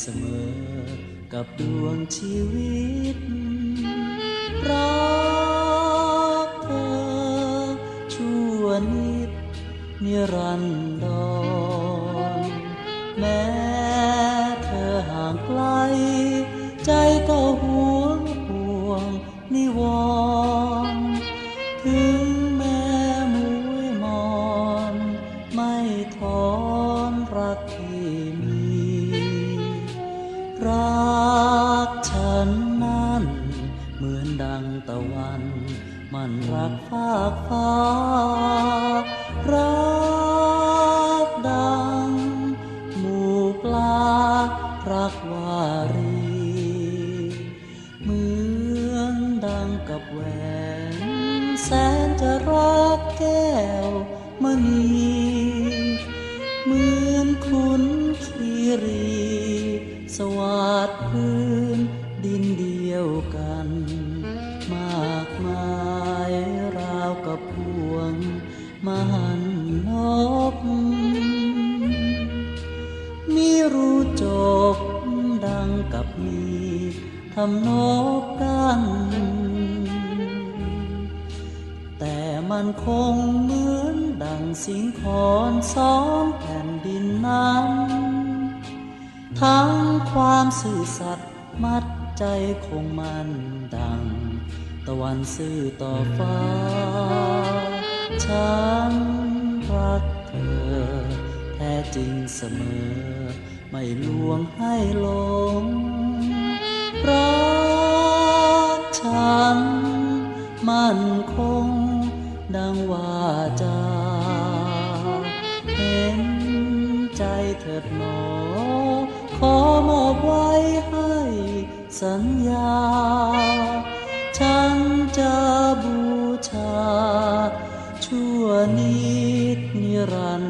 เสมอ กับดวงชีวิตรักเธอชั่วนิดนิรันดรแม้เธอห่างไกลใจ รักฉันนั้น เหมือนดังตะวัน มันรักฟากฟ้า รักดังหมู่ปลา รักวารี เหมือนดังกับแหวน แสนจะรักแก้ว สวัสดพื้นดินเดียวกัน มากมายราวกับพวงมหันนกมีรู้จบดังกับมีทำนกกัน แต่มันคงเหมือนดังสิงคอนสองแผ่นดินนั้น ทั้งความซื่อสัตย์มัดใจคงมันดัง ตะวันซื่อต่อฟ้า ฉันรักเธอ แท้จริงเสมอ ไม่ลวงให้หลง รักฉัน มั่นคง ดังว่าจาเห็นใจเถิดหนอ ขอมอบไว้ให้สัญญา ฉันจะบูชา ชั่วนิดนิรัน